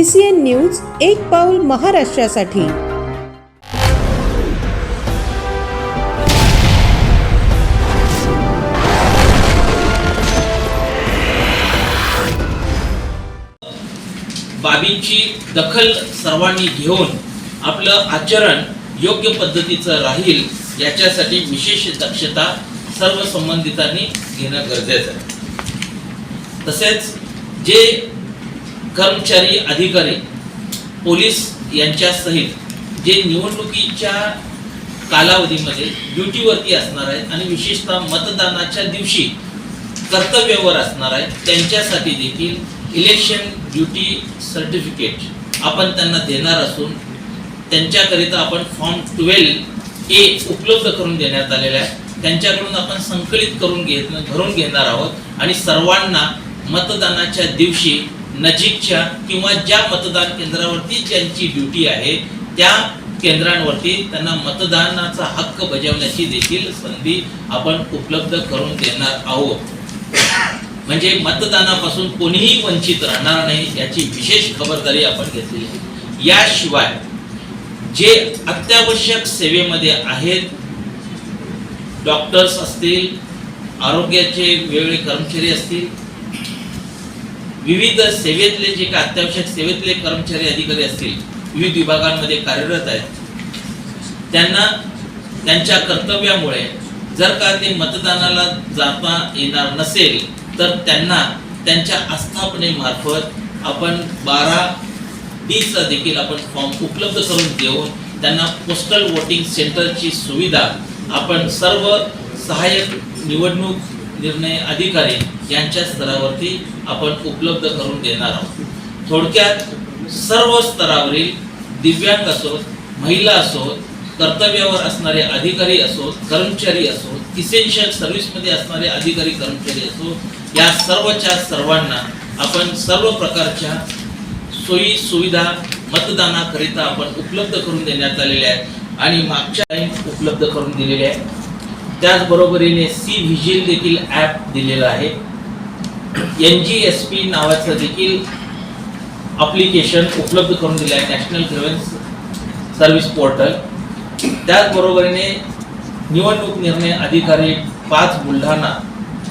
C C N news एक पाऊल महाराष्ट्रासाठी. बाबींची दखल सर्वांनी घेऊन आपलं आचरण योग्य पद्धतीचं राहील याच्यासाठी विशेष दक्षता सर्व संबंधितांनी घेणं गरजेचं आहे. तसेच जे कर्मचारी अधिकारी पोलीस यांच्यासहित जे निवडणुकीच्या कालावधीमध्ये ड्युटीवरती असणार आहेत आणि विशेषतः मतदानाच्या दिवशी कर्तव्यावर असणार आहेत त्यांच्यासाठी देखील इलेक्शन ड्युटी सर्टिफिकेट आपण त्यांना देणार असून त्यांच्याकरिता आपण फॉर्म ट्वेल्व ए उपलब्ध करून देण्यात आलेला आहे. त्यांच्याकडून आपण संकलित करून घेत भरून घेणार आहोत आणि सर्वांना मतदानाच्या दिवशी नजीकच्या किंवा ज्या मतदान केंद्रावरती ज्यांची ड्युटी आहे त्या केंद्रांवरती त्यांना मतदानाचा हक्क बजावण्याची देखील संधी आपण उपलब्ध करून देणार आहोत. म्हणजे मतदानापासून कोणीही वंचित राहणार नाही याची विशेष खबरदारी आपण घेतलेली आहे. याशिवाय जे अत्यावश्यक सेवेमध्ये आहेत डॉक्टर्स असतील आरोग्याचे वेगवेगळे कर्मचारी असतील विविध सेवेतले जे काय अत्यावश्यक सेवेतले कर्मचारी अधिकारी असतील विविध विभागांमध्ये कार्यरत आहेत त्यांना त्यांच्या कर्तव्यामुळे जर का ते मतदानाला जाता येणार नसेल तर त्यांना त्यांच्या आस्थापनेमार्फत आपण बारा डीचा देखील आपण फॉर्म उपलब्ध करून देऊन त्यांना पोस्टल वोटिंग सेंटरची सुविधा आपण सर्व सहाय्यक निवडणूक निर्णय अधिकारी यांच्या स्तरावरती आपण उपलब्ध करून देणार आहोत. थोडक्यात सर्व स्तरावरील दिव्यांग असोत महिला असोत कर्तव्यावर असणारे अधिकारी असोत कर्मचारी असोत इसेन्शियल सर्व्हिसमध्ये असणारे अधिकारी कर्मचारी असोत या सर्वच्या सर्वांना आपण सर्व प्रकारच्या सोयी सुविधा मतदानाकरिता आपण उपलब्ध करून देण्यात आलेल्या आहेत आणि मागच्या उपलब्ध करून दिलेले आहे त्याचबरोबरीने सी व्हिजिल देखील ॲप दिलेलं आहे. एन जी एस पी नावाचं देखील अप्लिकेशन उपलब्ध करून दिलं आहे नॅशनल ग्रेव्हन्स सर्व्हिस पोर्टल त्याचबरोबरीने निवडणूक निर्णय अधिकारी पाच बुलढाणा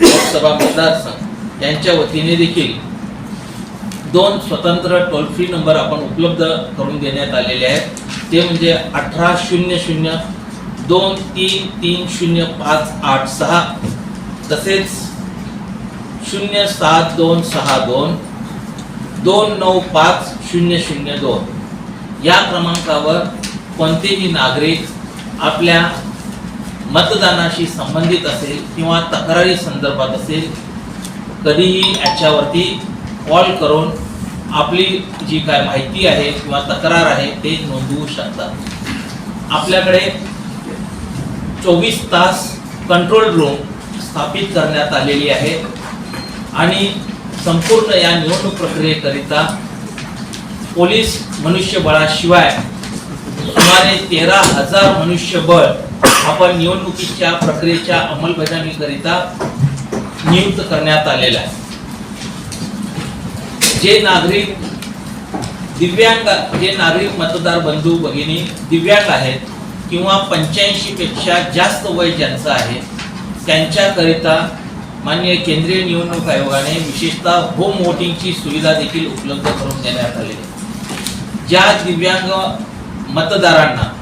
लोकसभा मतदारसंघ यांच्या वतीने देखील दोन स्वतंत्र टोल फ्री नंबर आपण उपलब्ध करून देण्यात आलेले आहेत. ते म्हणजे अठरा शून्य शून्य दोन तीन तीन शून्य पाच आठ सहा. तसेच शून्य सात दोन सहा दोन. दोन नऊ पाच शून्य शून्य दोन. या क्रमांकावर कोणतेही नागरिक आपल्या मतदानाशी संबंधित असेल किंवा तक्रारी संदर्भात असेल कधीही याच्यावरती कॉल करून आपली जी काय माहिती आहे किंवा तक्रार आहे ते नोंदवू शकतात. आपल्याकडे चोवीस तास कंट्रोल रूम स्थापित करण्यात आलेली आहे. आणि संपूर्ण या निवडणूक प्रक्रियेकरिता पोलीस मनुष्यबळाशिवाय सुमारे तेरा हजार मनुष्यबळ आपण निवडणुकीच्या प्रक्रियेच्या अंमलबजावणीकरिता नियुक्त करण्यात आलेला आहे. जे नागरिक दिव्यांग जे नागरिक मतदार बंधू भगिनी दिव्यांग आहेत किंवा पंच्याऐंशीपेक्षा जास्त वय ज्यांचं आहे त्यांच्याकरिता माननीय केंद्रीय निवडणूक आयोगाने विशेषतः होम वोटिंगची सुविधा देखील उपलब्ध करून देण्यात आलेली आहे. ज्या दिव्यांग मतदारांना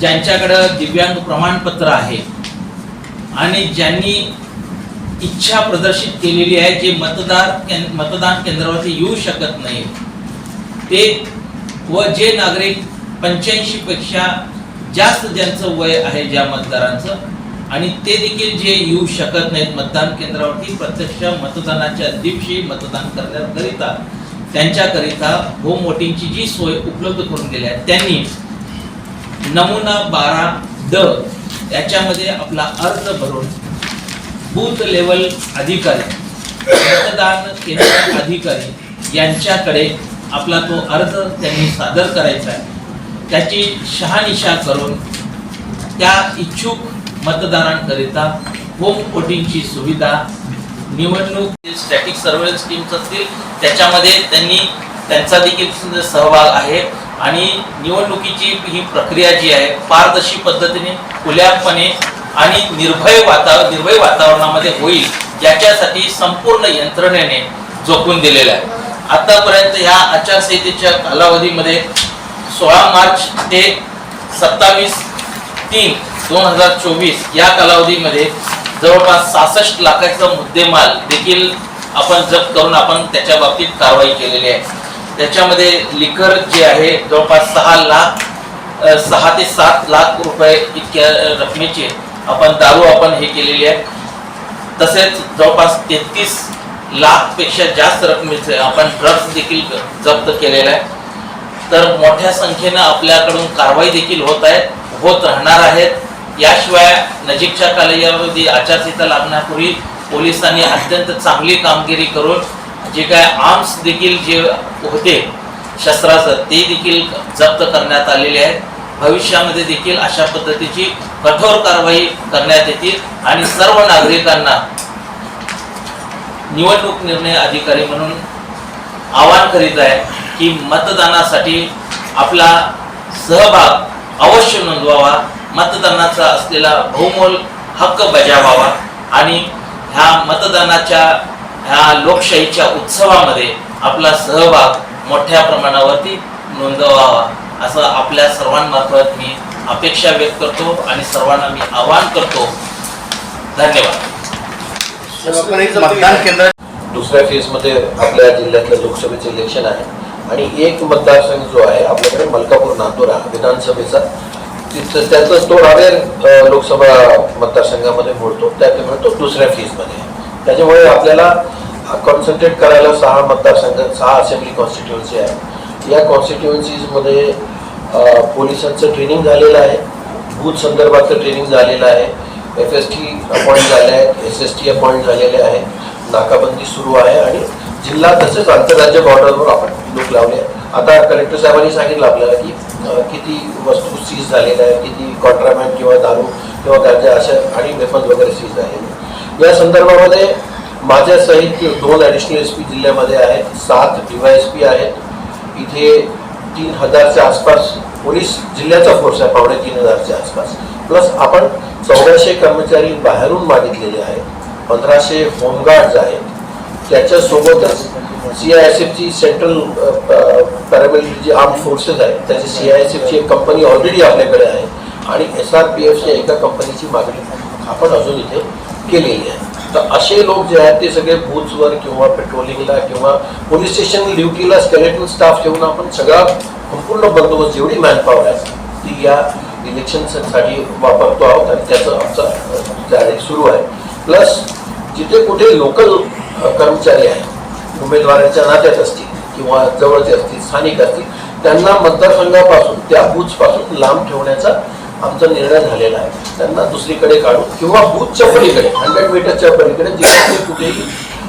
ज्यांच्याकडं दिव्यांग प्रमाणपत्र आहे आणि ज्यांनी इच्छा प्रदर्शित केलेली आहे जे मतदार कें- मतदान केंद्रावरती येऊ शकत नाही ते व जे नागरिक पंच्याऐंशीपेक्षा जास्त ज्यांचं वय आहे ज्या मतदारांचं आणि ते देखील जे येऊ शकत नाहीत मतदान केंद्रावरती प्रत्यक्ष मतदानाच्या दिवशी मतदान करण्याकरिता त्यांच्याकरिता होम वोटिंगची जी सोय उपलब्ध करून दिली आहे त्यांनी नमुना बारा द याच्यामध्ये आपला अर्ज भरून बूथ लेवल अधिकारी मतदान केंद्र अधिकारी यांच्याकडे आपला तो अर्ज त्यांनी सादर करायचा आहे. त्याची शहानिशा करून त्या इच्छुक मतदारांकरिता होम वोटिंगची सुविधा निवडणूक स्टॅटिक सर्वेलन्स टीम्स असतील त्याच्यामध्ये त्यांनी त्यांचा देखील सहभाग आहे. आणि निवडणुकीची ही प्रक्रिया जी आहे पारदर्शी पद्धतीने खुल्यापणे आणि निर्भय वातावरण निर्भय वातावरणामध्ये होईल याच्यासाठी संपूर्ण यंत्रणेने झोकून दिलेलं आहे. आतापर्यंत ह्या आचारसंहितेच्या कालावधीमध्ये सोळा मार्च ते सत्तावीस तीन दोन हजार चोवीस या कालावधीमध्ये जवळपास सहासष्ट लाखाचा मुद्देमाल देखील आपण जप्त करून आपण त्याच्या बाबतीत कारवाई केलेली आहे. त्याच्यामध्ये लिकर जे आहे जवळपास सहा लाख सहा ते सात लाख रुपये इतक्या रकमेचे आपण दारू आपण हे केलेली आहे. तसेच जवळपास तेहतीस लाखपेक्षा जास्त रकमेचे आपण ड्रग्स देखील जप्त केलेलं आहे. तर मोठ्या संख्येनं आपल्याकडून कारवाई देखील होत आहे होत राहणार आहेत याशिवाय नजीकच्या कालावधी आचारसंहिता लागण्यापूर्वी पोलिसांनी अत्यंत चांगली कामगिरी करून जे काय आर्म्स देखील जे होते शस्त्रास्त्र ते देखील जप्त करण्यात आलेले आहेत. भविष्यामध्ये देखील अशा पद्धतीची कठोर कारवाई करण्यात येतील आणि सर्व नागरिकांना निवडणूक निर्णय अधिकारी म्हणून आवाहन करीत आहे. की मतदानासाठी आपला सहभाग अवश्य नोंदवावा. मतदानाचा असलेला बहुमोल हक्क बजावावा आणि ह्या मतदानाच्या ह्या लोकशाहीच्या उत्सवामध्ये आपला सहभाग मोठ्या प्रमाणावरती नोंदवावा. असं आपल्या सर्वांमार्फत मी अपेक्षा व्यक्त करतो आणि सर्वांना मी आवाहन करतो. धन्यवाद. दुसऱ्या फेजमध्ये आपल्या जिल्ह्यातलं लोकसभेचं इलेक्शन आहे. आणि एक मतदारसंघ जो आहे आपल्याकडे मलकापूर नांदुरा विधानसभेचा तिथं त्यातलं तो रावेर लोकसभा मतदारसंघामध्ये मोडतो. त्याच्यामुळे तो दुसऱ्या फेजमध्ये आहे. त्याच्यामुळे आपल्याला कॉन्सन्ट्रेट करायला सहा मतदारसंघ सहा असेंब्ली कॉन्स्टिट्युएन्सी आहे. या कॉन्स्टिट्युएन्सीजमध्ये पोलिसांचं ट्रेनिंग झालेलं आहे. बूथ संदर्भातलं ट्रेनिंग झालेलं आहे. एफ एस टी अपॉइंट झाले आहेत. एस एस टी अपॉइंट झालेले आहे. नाकाबंदी सुरू आहे आणि जिल्हा तसेच आंतरराज्य बॉर्डरवर आपण लोक लावले. आहे. आता कलेक्टर साहेबांनी सांगितलं आपल्याला की किती वस्तू सीज झालेल्या आहेत किती कॉन्ट्राबँड किंवा दारू किंवा गांजा अशा आणि वेपन्स वगैरे सीज आहेत. या संदर्भामध्ये माझ्या सहित दोन ॲडिशनल एस पी जिल्ह्यामध्ये आहेत सात डीवाय एस पी आहेत. इथे तीन हजारच्या आसपास पोलीस जिल्ह्याचा फोर्स आहे पावणे तीन हजारच्या आसपास. प्लस आपण चौदाशे कर्मचारी बाहेरून मागितलेले आहेत पंधराशे होमगार्ड्स आहेत. त्याच्यासोबतच सी आय एस एफची सेंट्रल पॅरामिलिटरी जी आर्म फोर्सेस आहेत त्याची सी आय एस एफची एक कंपनी ऑलरेडी आपल्याकडे आहे आणि एस आर पी एफच्या एका कंपनीची मागणी आपण अजून इथे केलेली आहे. तर असे लोक जे आहेत ते सगळे बूथवर किंवा पेट्रोलिंगला किंवा पोलीस स्टेशन ड्युटीला स्केलेटल स्टाफ ठेवून आपण सगळा संपूर्ण बंदोबस्त जेवढी मॅनपावर आहे ती या इलेक्शनसाठी वापरतो आहोत आणि त्याचं आमचं तयारी सुरू आहे. प्लस जिथे कुठे लोकल कर्मचारी आहेत. उमेदवारांच्या नात्यात असतील किंवा जवळचे असतील स्थानिक असतील त्यांना मतदारसंघापासून त्या बूथपासून लांब ठेवण्याचा आमचा निर्णय झालेला आहे. त्यांना दुसरीकडे काढून किंवा बूथच्या पलीकडे हंड्रेड मीटरच्या पलीकडे जिथे कुठेही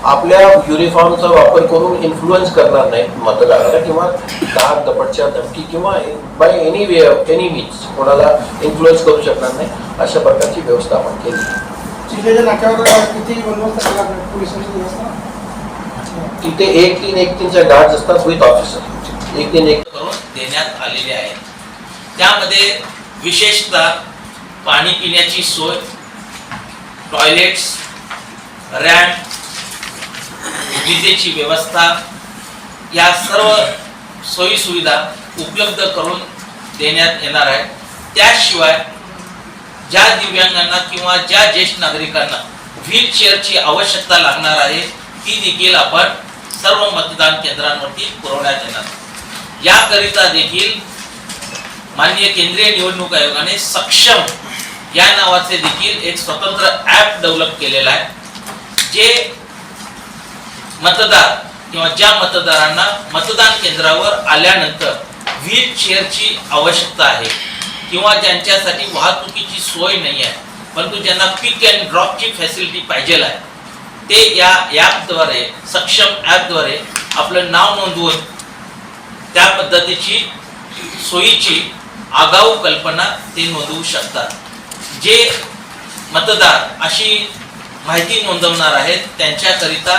आपल्या युनिफॉर्मचा वापर करून इन्फ्लुएन्स करणार नाही मतदाराला किंवा दाग दपटच्या धमकी किंवा by any way any means कोणाला इन्फ्लुएन्स करू शकणार नाही अशा प्रकारची व्यवस्था आपण केली. नाक्यावर किती बंदोबस्त केला पोलिसांची व्यवस्था. तिथे एक तीन एक तीनच्या गार्ड असतात विथ ऑफिसर. एक तीन एक करून देण्यात आलेले आहेत. त्यामध्ये विशेषतः पाणी पिण्याची सोय टॉयलेट्स रॅम्प विजेची व्यवस्था या सर्व सोयीसुविधा उपलब्ध करून देण्यात येणार आहे त्याशिवाय ज्या दिव्यांगांना किंवा ज्या ज्येष्ठ नागरिकांना व्हील चेअरची आवश्यकता लागणार आहे ती देखील आपण सर्व मतदान केंद्रांवरती पुरवण्यात येणार. याकरिता देखील माननीय केंद्रीय निवडणूक आयोगाने सक्षम या नावाचे देखील एक स्वतंत्र ॲप डेव्हलप केलेलं आहे जे मतदार किंवा ज्या मतदारांना मतदान केंद्रावर आल्यानंतर व्हील चेअरची आवश्यकता आहे. किंवा ज्यांच्यासाठी वाहतुकीची सोय नाही आहे परंतु ज्यांना पिक अँड ड्रॉपची फॅसिलिटी पाहिजे आहे ते या ॲपद्वारे सक्षम ॲपद्वारे आपलं नाव नोंदवून त्या पद्धतीची सोयीची आगाऊ कल्पना ते नोंदवू शकतात. जे मतदार अशी माहिती नोंदवणार आहेत त्यांच्याकरिता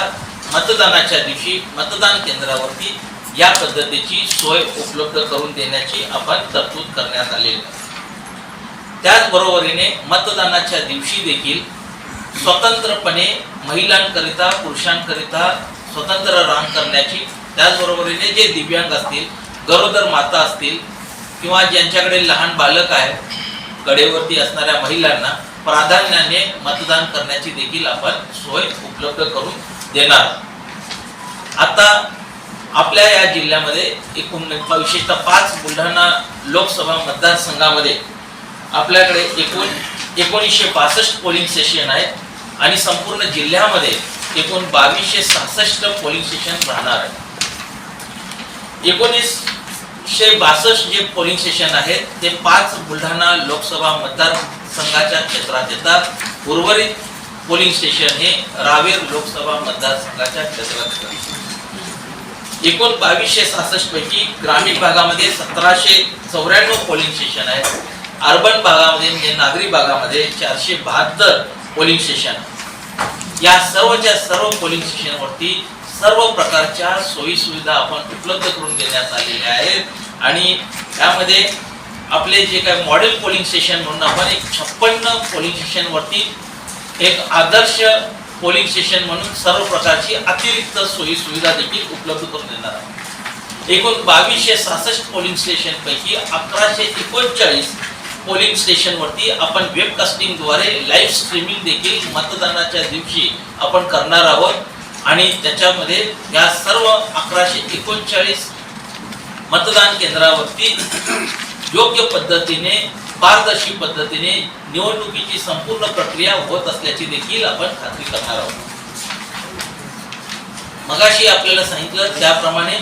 मतदानाच्या दिवशी मतदान केंद्रावरती या पद्धतीची सोय उपलब्ध करून देण्याची आपण तरतूद करण्यात त्याचबरोबरीने मतदानाच्या दिवशी देखील स्वतंत्रपणे महिलांकरिता पुरुषांकरिता स्वतंत्र रांग करण्याची त्याचबरोबरीने जे दिव्यांग असतील गरोदर माता असतील किंवा ज्यांच्याकडे लहान बालक आहे कडेवरती असणाऱ्या महिलांना प्राधान्याने मतदान करण्याची देखील आपण सोय उपलब्ध करून देणार आता आपल्या या जिल्ह्यामध्ये एकूण विशेषतः पाच बुलढाणा लोकसभा मतदारसंघामध्ये आपल्याकडे एकूण एकोणीसशे बासष्ट पोलिंग स्टेशन आहेत आणि संपूर्ण जिल्ह्यामध्ये एकूण बावीसशे सहासष्ट पोलिंग स्टेशन राहणार आहे एकोणीसशे बासष्ट जे पोलिंग स्टेशन आहेत ते पाच बुलढाणा लोकसभा मतदारसंघाच्या क्षेत्रात येतात. उर्वरित पोलिंग स्टेशन हे रावेर लोकसभा मतदारसंघाच्या क्षेत्रात येतात. एकूण बावीसशे सहासष्ट पैकी ग्रामीण भागामध्ये सतराशे चौऱ्याण्णव पोलिंग स्टेशन आहेत. अर्बन भागामध्ये म्हणजे नागरी भागामध्ये चारशे बहात्तर पोलिंग स्टेशन या सर्वच्या सर्व पोलिंग स्टेशनवरती सर्व प्रकारच्या सोयी सुविधा आपण उपलब्ध करून देण्यात आलेल्या आहेत. आणि त्यामध्ये आपले जे काही मॉडेल पोलिंग स्टेशन म्हणून आपण एक छप्पन्न पोलिंग स्टेशनवरती एक आदर्श पोलिंग स्टेशन म्हणून सर्व प्रकारची अतिरिक्त सोयी सुविधा देखील उपलब्ध करून देणार आहे एकूण बावीसशे सहासष्ट पोलिंग स्टेशनपैकी अकराशे एकोणचाळीस पोलिंग स्टेशनवरती आपण वेबकास्टिंगद्वारे लाईव्ह स्ट्रीमिंग देखील मतदानाच्या दिवशी आपण करणार आहोत. आणि त्याच्यामध्ये या सर्व अकराशे एकोणचाळीस मतदान केंद्रावरती योग्य पद्धतीने पारदर्शी पद्धतीने निवडणुकीची संपूर्ण प्रक्रिया होत असल्याची देखील आपण खात्री करणार आहोत. मगाशी आपल्याला सांगितलं त्याप्रमाणे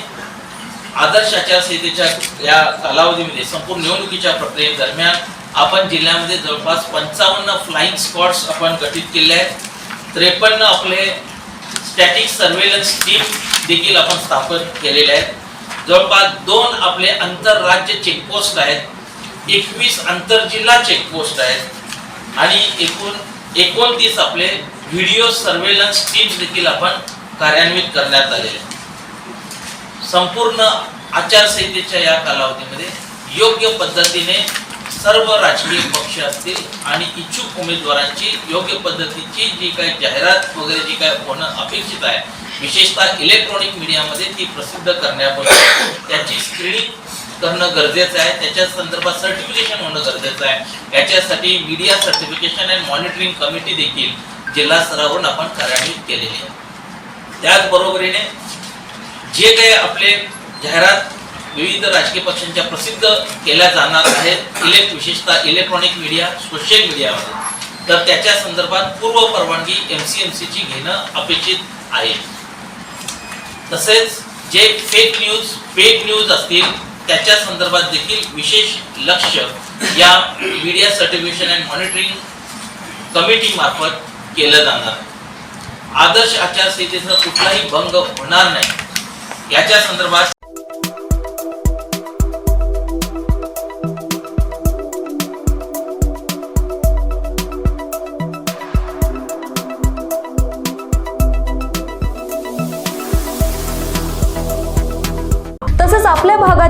आदर्श आचारसंहितेच्या या कालावधीमध्ये संपूर्ण निवडणुकीच्या प्रक्रियेदरम्यान आपण जिल्ह्यामध्ये जवळपास पंचावन्न फ्लाईंग स्पॉट्स आपण गठीत केले आहेत. त्रेपन्न आपले स्टॅटिक सर्वेलन्स टीम देखील आपण स्थापन केलेले आहेत. जवळपास दोन आपले आंतरराज्य चेकपोस्ट आहेत. एकवीस आंतरजिल्हा चेकपोस्ट आहेत. आणि एकूण एकोणतीस आपले व्हिडिओ सर्वेलन्स टीम्स देखील आपण कार्यान्वित करण्यात आलेले संपूर्ण आचारसंहितेच्या या कालावधीमध्ये योग्य पद्धतीने सर्व राजकीय पक्ष असतील आणि इच्छुक उमेदवारांची योग्य पद्धतीची जी काय जाहिरात वगैरे जी काय होणं अपेक्षित आहे विशेषतः इलेक्ट्रॉनिक मीडियामध्ये ती प्रसिद्ध करण्याबद्दल त्याची स्क्रीनिंग करणं गरजेचं आहे त्याच्या संदर्भात सर्टिफिकेशन होणं गरजेचं आहे. याच्यासाठी media certification and monitoring committee देखील जिल्हा स्तरावरून आपण कार्यान्वित केलेली आहे. त्याचबरोबरीने जे काही आपले जाहिरात विविध राजकीय पक्षांच्या प्रसिद्ध केल्या जाणार आहेत. इलेक्ट विशेषतः इलेक्ट्रॉनिक मीडिया सोशल मीडियामध्ये. तर त्याच्या संदर्भात पूर्व परवानगी एम सी एम सीची घेणं अपेक्षित आहे. तसेच जे फेक न्यूज फेक न्यूज असतील त्याच्या संदर्भात देखील विशेष लक्ष या media certification and monitoring committee मार्फत केलं जाणार. आदर्श आचारसंहितेचा कुठलाही भंग होणार नाही. याच्या संदर्भात